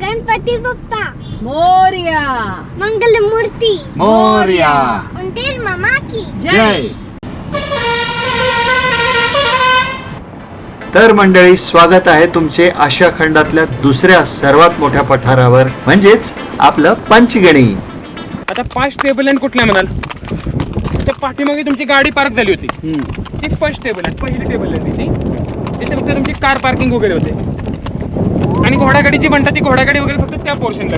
गणपती बाप्पा. मोर्या. मंगलमूर्ती. मोर्या. उंदीर मामा की. जय. तर मंडळी स्वागत आहे तुमचे आशिया खंडातल्या दुसऱ्या सर्वात मोठ्या पठारावर म्हणजेच आपलं पंचगणी. आता पाच टेबल लँड कुठल्या म्हणाल? तर पाठीमागे तुमची गाडी पार्क झाली होती. ती फर्स्ट टेबल लँड पहिली टेबल लँड ती तिथे फक्त तुमची कार पार्किंग वगैरे होते. आणि घोडागाडीची म्हणतात ती घोडागाडी वगैरे फक्त त्या पोर्शनला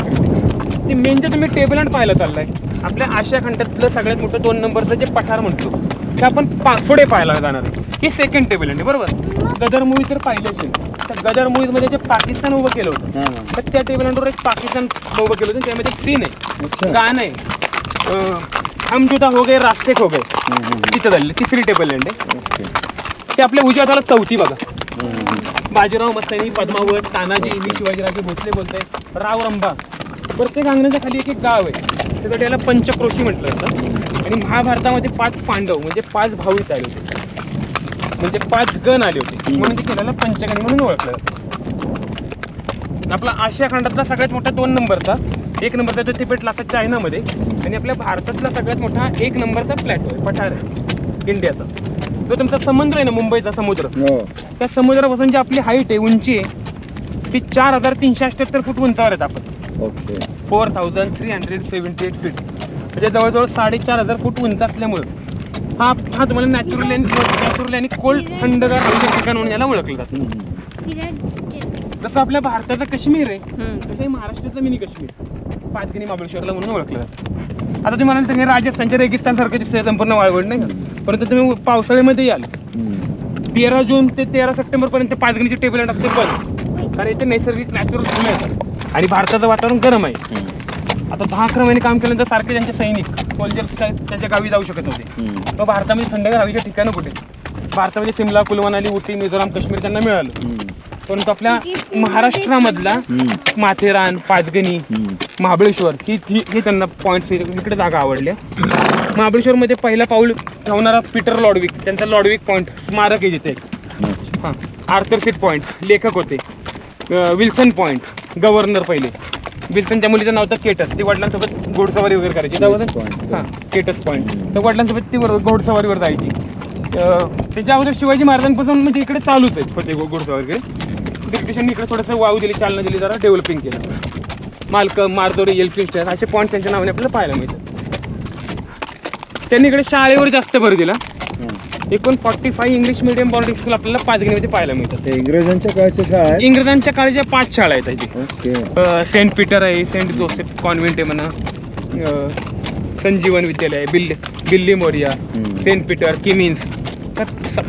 ती मेन जे तुम्ही टेबल लँड पाहायला चाललाय. आपल्या आशिया खंडातलं सगळ्यात मोठं दोन नंबरचं जे पठार म्हणतो ते आपण पा पुढे पाहायला जाणार ही सेकंड टेबल आहे बरोबर? गदर मूवी तर पाहिलं असेल तर गदर मूवीजमध्ये जे पाकिस्तान उभं केलं होतं तर त्या टेबल एक पाकिस्तान उभं केलं होतं त्यामध्ये एक सीन आहे गाणं आहे. हम जुदा हो गए रास्ते खो गए. तिथं झालेलं तिसरी टेबल लँड आहे. ते आपल्या उजव्या हाताला चौथी बघा. बाजीराव मस्तानी पद्मावत तानाजी मी शिवाजीराजे भोसले बोलतोय. राव रंबा. प्रत्येक अंगणाच्या खाली एक एक गाव आहे. त्यासाठी याला पंचक्रोशी म्हटलं जातं. आणि महाभारतामध्ये पाच पांडव म्हणजे पाच भाऊ इथे आले होते. म्हणजे पाच गण आले होते. म्हणून ते केलेलं पंचगणी म्हणून ओळखलं जातं. आपला आशिया खंडातला सगळ्यात मोठा दोन नंबरचा. एक नंबरचा तो तिबेट लागतात चायनामध्ये. आणि आपल्या भारतातला सगळ्यात मोठा एक नंबरचा प्लॅटो आहे पठार आहे. इंडियाचा. तो तुमचा समुद्र आहे ना मुंबईचा समुद्र. त्या समुद्रापासून जी आपली हाईट आहे उंची आहे ती चार हजार तीनशे अठ्ठ्याहत्तर फूट उंचावर आहेत आपण. Okay. Four thousand three hundred seventy eight feet म्हणजे जवळजवळ साडेचार हजार फूट उंच असल्यामुळं हा हा तुम्हाला नॅचरली आणि नॅचरली आणि कोल्ड थंडगार हवेचं ठिकाण म्हणून याला ओळखलं जातं. जसं आपल्या भारताचं काश्मीर आहे तसं हे महाराष्ट्राचं मिनी काश्मीर. पाचगणी महाबळेश्वरला म्हणून ओळखलं जातं. आता तुम्ही म्हणाल तर हे राजस्थानच्या रेगिस्तानसारखं दिसतंय संपूर्ण वाळवड नाही का? परंतु तुम्ही पावसाळ्यामध्ये याल. तेरा जून ते तेरा सप्टेंबर पर्यंत पाचगणीचे टेबल असते पण कारण इथे नैसर्गिक नॅचरल फुलं आहेत आणि भारताचं वातावरण गरम आहे. आता दहा अकरा महिने काम केल्यानंतर सारखे त्यांचे सैनिक सोल्जर्स काय त्यांच्या गावी जाऊ शकत होते मग भारतामध्ये थंडगार हवेचे ठिकाणं कुठे? भारतामध्ये सिमला कुलू मनाली उटी मिझोराम काश्मीर त्यांना मिळालं. परंतु आपल्या महाराष्ट्रामधला माथेरान पाचगणी महाबळेश्वर ही ही ही त्यांना पॉईंट्स इकडे जागा आवडल्या. महाबळेश्वरमध्ये पहिला पाऊल ठेवणारा पीटर लॉडविक. त्यांचा लॉडविक पॉईंट स्मारक आहे जिथे. हां. आर्थर सीट पॉईंट लेखक होते. विल्सन पॉईंट गव्हर्नर पहिले. विल्सनच्या मुलीचं नाव होतं केटस ती वडिलांसोबत घोडसवारी वगैरे करायची. हां केटस पॉईंट तर वडिलांसोबत ती वर- घोडसवारीवर जायची. त्याच्या अगोदर शिवाजी महाराजांपासून म्हणजे इकडे चालूच आहेत होते घो- ब्रिटिशांनी इकडे थोडंसं वाव दिली चालना दिली जरा डेव्हलपिंग केलं. मालकम मारदोरी एल्फिन्स्टन असे पॉईंट त्यांच्या नावाने आपल्याला पाहायला मिळतात. त्यांनी इकडे शाळेवर जास्त भर दिला. एकूण forty five English medium boarding school आपल्याला पाचगणीमध्ये पाहायला मिळतात. इंग्रजांच्या काळच्या शाळा आहेत? इंग्रजांच्या काळच्या पाच शाळा आहेत सेंट पीटर आहे सेंट जोसेफ कॉन्व्हेंट आहे म्हणा. संजीवन विद्यालय आहे बिल्ली बिल्ली मोरिया. सेंट पीटर किमिन्स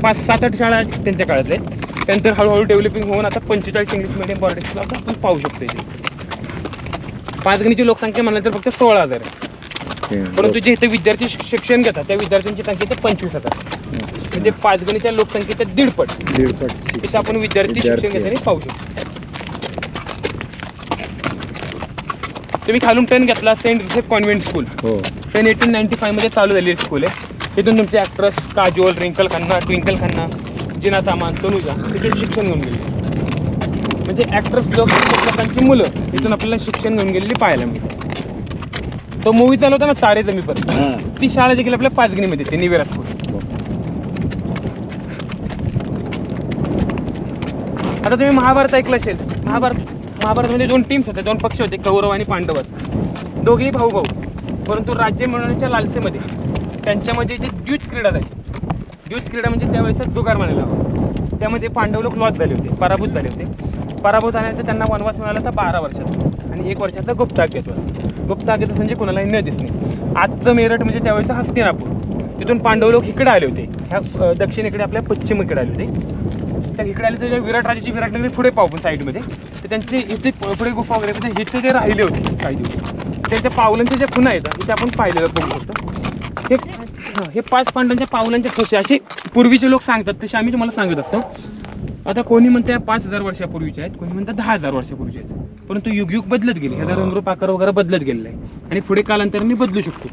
पाच सात आठ शाळा आहेत त्यांच्या काळातले त्यानंतर हळूहळू डेव्हलपिंग होऊन आता पंचेचाळीस इंग्लिश मिडियम आता आपण पाहू शकतो इथे पाचगणीची लोकसंख्या म्हणाल तर फक्त सोळा हजार आहे. परंतु जे इथे विद्यार्थी शिक- शिक्षण घेतात त्या विद्यार्थ्यांची संख्या इथे पंचवीस हजार. म्हणजे पाचगणीच्या लोकसंख्येच्या दीडपट. दीडपट तिथे आपण विद्यार्थी शिक्षण घेताना पाहू शकतो. तुम्ही खालून टर्न घेतला सेंट जोसेफ कॉन्व्हेंट स्कूल सन एटीन नाईन्टी फाईव्हमध्ये चालू झालेली स्कूल आहे. तिथून तुमचे ॲक्ट्रेस काजोल रिंकल खन्ना ट्विंकल खन्ना. जिना सामान तनुजा तिथून शिक्षण घेऊन गेले. म्हणजे ॲक्ट्रेस लोक लोकांची मुलं तिथून आपल्याला शिक्षण घेऊन गेलेली पाहायला मिळते. तो मूवी चालू होता ना तारे जमी पर. ती शाळा देखील आपल्या पाचगणीमध्ये येते निवेरा स्कूल आता तुम्ही महाभारत ऐकलं असेल. महाभारत महाभारतामध्ये दोन टीम्स होते दोन पक्ष होते कौरव आणि पांडवच. दोघेही भाऊ भाऊ परंतु राज्य मिळवण्याच्या लालसेमध्ये त्यांच्यामध्ये जे द्युत क्रीडा झाली द्युत क्रीडा म्हणजे त्यावेळेचा जुगार म्हणायला हवा. त्यामध्ये पांडव लोक लॉस झाले होते पराभूत झाले होते. पराभूत झाल्यानंतर त्यांना वनवास मिळाला होता बारा वर्षाचा. आणि एक वर्षाचा गुप्त आज्ञातवास गुप्त आज्ञातवास म्हणजे कोणालाही न दिसणे. आजचं मेरठ म्हणजे त्यावेळेचं हस्तिनापूर. तिथून पांडव लोक इकडे आले होते. ह्या दक्षिणेकडे आपल्या पश्चिमेकडे आले होते. त्या इकडे आले तर विराट राजाची विराट नगरी पुढे पाहून साईडमध्ये. तर त्यांचे इथे पुढे गुफा वगैरे म्हणजे इथे जे राहिले होते काही दिवस. त्यांच्या पावलांच्या ज्या खुणा आहेत इथे आपण पाहिलेलं बघू शकतो. हे हे पाच पांडवांच्या पावलांच्या ठोसे. असे पूर्वीचे लोक सांगतात तसे आम्ही तुम्हाला सांगत असतो. आता कोणी म्हणतं पाच हजार वर्षापूर्वीचे आहेत कोणी म्हणतात दहा हजार वर्षापूर्वीचे आहेत. परंतु युग युग बदलत गेले ह्याचा रंगरूप आकार वगैरे बदलत गेलेला आहे. आणि पुढे कालांतराने बदलू शकतो.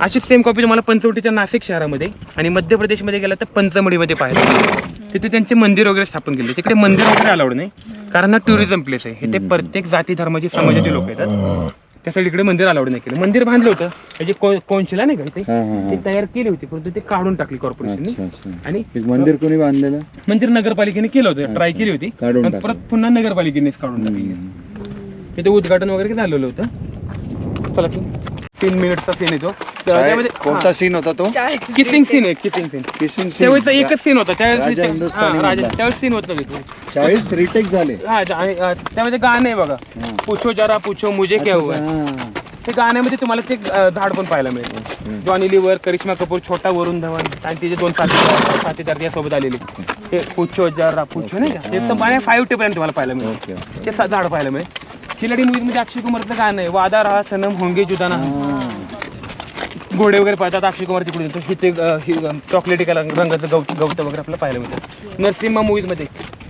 अशीच सेम कॉपी तुम्हाला पंचवटीच्या नाशिक शहरामध्ये आणि मध्य प्रदेशमध्ये गेला तर पंचमढीमध्ये पाहायला तिथे त्यांचे मंदिर वगैरे स्थापन केले. तिकडे मंदिर वगैरे अलाउड नाही कारण हा टुरिझम प्लेस आहे. इथे प्रत्येक जाती धर्माची समाजाचे लोक येतात. त्यासाठी इकडे मंदिर अलाउड नाही केलं. मंदिर बांधलं होतं. त्याची कोणशिला नाही का हा, हा, हा. ते तयार केली होती परंतु ते काढून टाकली अच्छा कॉर्पोरेशनने अच्छा आणि एक मंदिर कोणी बांधलेलं? मंदिर नगरपालिकेने केलं होतं ट्राय केली होती. काढून पण टाकलं. परत पुन्हा नगरपालिकेनेच काढून टाकली. तिथे उद्घाटन वगैरे झालेलं होतं. चला तू तीन मिनिटचा सीन येतो कोणता सीन होता तो? किसिंग सीन आहे किसिंग सीन किसिंग त्यावेळेस एकच सीन होता. त्यावेळेस राजा ते- हिंदुस्थानी हा, राजा मधला. त्यावेळेस सीन होत नव्हते चाळीस रिटेक झाले. हा जा- आणि, अं, त्यामध्ये गाणं आहे बघा. हा. पूछो जरा पूछो मुझे क्या हुआ है. हा. ते गाण्यामध्ये तुम्हाला ते अं, झाड पण पाहायला मिळेल. जॉनी लिव्हर करिश्मा कपूर छोटा वरुण धवन आणि तिचे दोन साथीदार साथीदार सोबत आलेले. ते पूछो जरा पूछो नाही का? ते तुम्हाला फाईव्ह टे पर्यंत तुम्हाला पाहायला मिळेल. Okay okay. ते सा- झाड पाहायला मिळेल. खिलाडी मूवी म्हणजे अक्षय कुमारचं गाणं आहे वादा रहा सनम होंगे जुदाना. घोडे वगैरे पाहतात अक्षय कुमार तिकडे येतो हिथे चॉकलेटी कलर रंगाचं गवत गवत वगैरे आपल्याला पाहायला मिळतं नरसिम्हा मूवीजमध्ये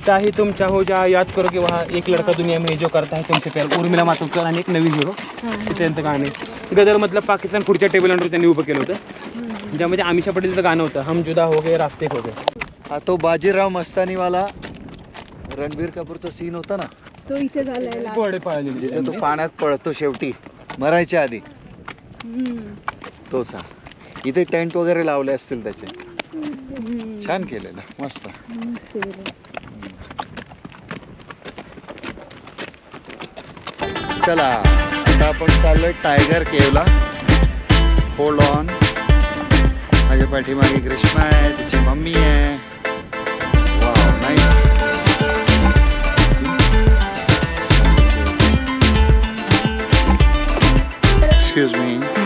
चाहे तुम चाहो जा याद करो की वहा एक लड़का दुनिया में जो करता है तुमसे प्यार. उर्मिला मातोडकर आणि एक नवीन हिरो त्यांचं गाणं आहे. गदरमधलं पाकिस्तान पुढच्या टेबल त्यांनी उभं केलं होतं. ज्यामध्ये आमिषा पटेलचं गाणं होतं हम जुदा हो गए रास्ते हो गए. हा तो बाजीराव मस्तानीवाला रणबीर कपूरचा सीन होता ना. तो इथे झालाय last. घोडे पाळलेले जिथे तो पाण्यात पळतो शेवटी मरायच्या आधी हम्म. तोच हा इथे टेंट वगैरे लावले असतील त्याचे हम्म. छान केलेलं मस्त मस्त. चला आता आपण चाललोय टायगर केवला होल्ड ऑन माझ्या पाठीमागे ग्रीष्मा आहे तिची मम्मी आहे एक्सक्यूज मी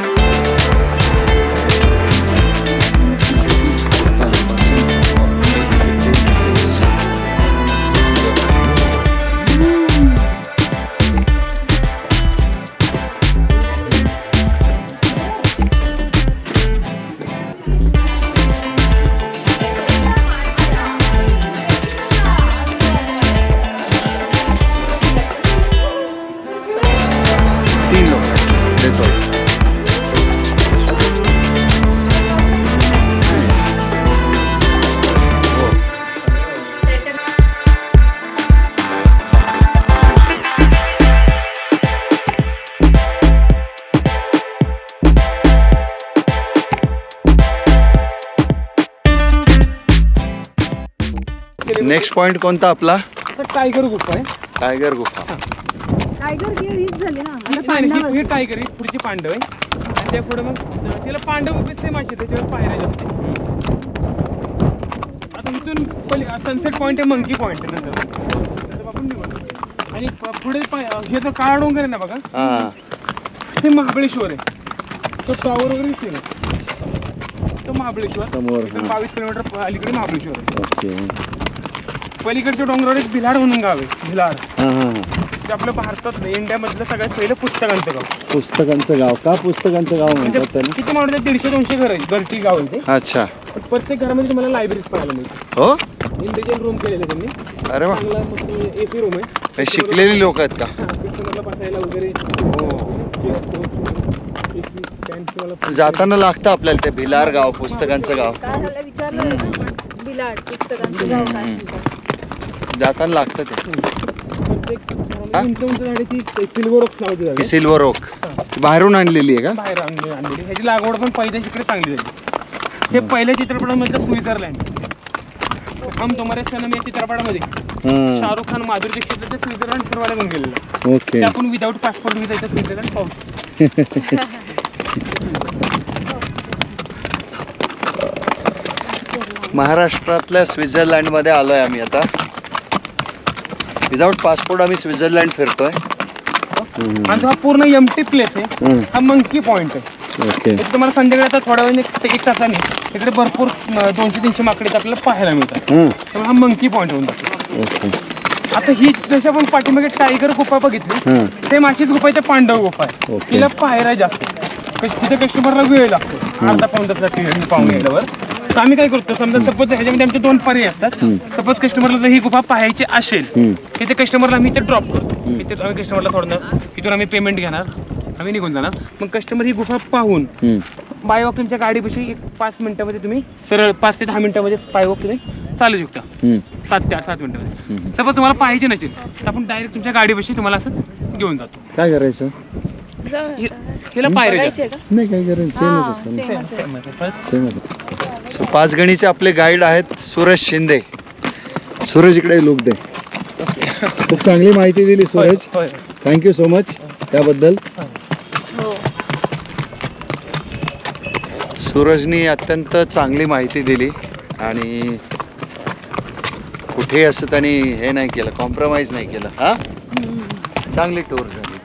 नेक्स्ट पॉइंट कोणता आपला? टायगर गुफा आहे. टायगर गुफा. टायगर हीच झाली ना. आता नाही, पांडव ही- ही. टायगर ही पुढची पांडव आहे. आणि त्या पुढे मग तिला पांडव उभे सेम असे त्याच्यावर पायऱ्या जास्त आता इथून सनसेट पॉईंट आहे मंकी पॉईंट आहे नंतर आपण निघू. आणि प- पुढे पाय- हे जो काळा डोंगर आहे ना बघा. हा. ते महाबळेश्वर आहे. तो टॉवर वगैरे दिसते ना. तो महाबळेश्वर. समोर, इथून हा. बावीस किलोमीटर अलीकडे महाबळेश्वर आहे. ओके. पलीकडच्या डोंगरावर एक भिलाड म्हणून गाव आहे भिलाड. हा हा ते आपलं भारतात इंडियामधलं सगळ्यात पहिलं पुस्तकांचं गाव. पुस्तकांचं गाव. का पुस्तकांचं गाव म्हणजे म्हणतात त्याला किती म्हणतात दीडशे दोनशे घर आहेत. घरटी गाव आहे ते. अच्छा. प्रत्येक घरामध्ये तुम्हाला लायब्ररीज पाहायला मिळते हो? इंडिव्हिज्युअल रूम केलेले त्यांनी. अरे वा. चांगला मस्त एसी रूम आहे. हे शिकलेली लोक आहेत का? हा, बसायला वगैरे. AC, तुम्हाला जाताना लागतं आपल्याला ते भिलार गाव पुस्तकांचं गाव. काय झालं? विचारलं होतं आपण बिलाड पुस्तकांचं गाव काय म्हणतात. जाताना लागतं ते. सिल्वर ओक सिल्वर बाहेरून आणलेली आहे का? बाहेर आणली आणलेली ह्याची लागवड पण पहिल्या इकडे चांगली झाली. हे पहिल्या चित्रपटामधलं स्वित्झर्लंड. हम तुम्हारे सनम या चित्रपटामध्ये. शाहरुख खान माधुरी दीक्षित ते स्वित्झर्लंड फिरवायला घेऊन गेलेलं. ओके. आपण विदाऊट पासपोर्ट विजा इथं स्वित्झर्लंड पाहू. महाराष्ट्रातल्या स्वित्झर्लंडमध्ये आलोय आम्ही आता. विदाऊट पासपोर्ट आम्ही स्वित्झर्लंड फिरतोय. आणि तो हा पूर्ण एमटी प्लेस आहे. हम्म, हा मंकी पॉइंट आहे. ओके इथे तुम्हाला संध्याकाळी आता थोड्या वेळ एक तासाने. इकडे भरपूर दोनशे तीनशे माकडे आपल्याला पाहायला मिळतात. हम्म, त्यामुळे हा मंकी पॉइंट होऊन जातो. ओके आता ही जशी आपण पाठीमागे टायगर गुफा बघितली हं, सेम अशीच गुफा आहे त्या पांडव गुफा आहे. तिला पायऱ्या जास्त कश- तिथे कस्टमरला वेळ लागतो. अर्धा पाऊन तास लागते पाहून गेल्यावर तर आम्ही काय करतो समजा सपोज ह्याच्यामध्ये आमचे दोन पर्याय असतात. हं. सपोज कस्टमरला जर ही गुफा पाहायची असेल हं, इथे कस्टमरला आम्ही इथे ड्रॉप करतो. इथे आम्ही कस्टमरला सोडणार इथून आम्ही पेमेंट घेणार आम्ही निघून जाणार. मग कस्टमर ही गुफा पाहून हं. बाय वॉक तुमच्या गाडीपाशी एक पाच मिनिटामध्ये तुम्ही सरळ पाच ते दहा मिनिटामध्ये बाय वॉक तुम्ही चालू शकतं. सात ते सात मिनिटामध्ये. सपोज तुम्हाला पाहिजे नसेल तर आपण डायरेक्ट तुमच्या गाडीपाशी तुम्हाला असंच घेऊन जातो. काय करायचं? हे-. हिला पायऱ्या का? नाही काय करायचं? सेमच. सेमच सो पाच गणीचे आपले गाईड आहेत सूरज शिंदे. सूरज इकडे लुक दे. खूप चांगली माहिती दिली सूरज. थँक्यू सो मच त्याबद्दल. सूरजनी अत्यंत चांगली माहिती दिली आणि कुठेही असं त्यांनी हे नाही केलं कॉम्प्रोमाइज नाही केलं. हा? चांगली टूर झाली.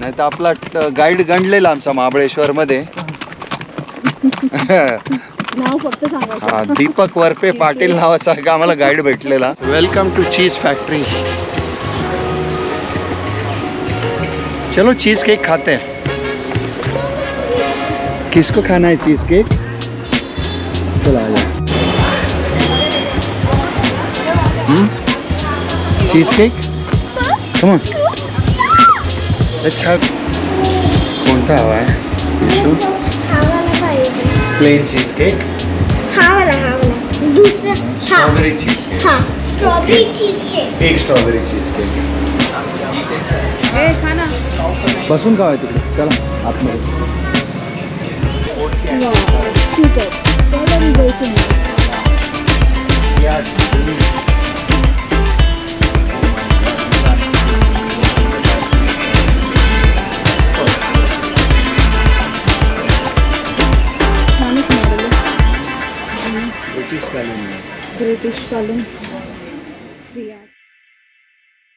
नाही तर आपला गाईड गणलेला आमचा महाबळेश्वरमध्ये. नाव फक्त सांगायचं. हा दीपक वरपे पाटील नावाचा एक आम्हाला गाईड भेटलेला. वेलकम टू चीज फैक्ट्री चलो चीज केक खाते हैं. किसको खाना है चीज केक चलो आ जाओ. Cheesecake come on let's have कोणता हवा आहे हा प्लेन चीज केक हा वाला हा वाला दुसरा हा. स्ट्रॉबेरी चीज केक हा स्ट्रॉबेरी चीज केक एक स्ट्रॉबेरी चीज केक बसून का तिकडे. चला आतमध्ये. सुपर कलर इज छानच teşekkür ediş kalın.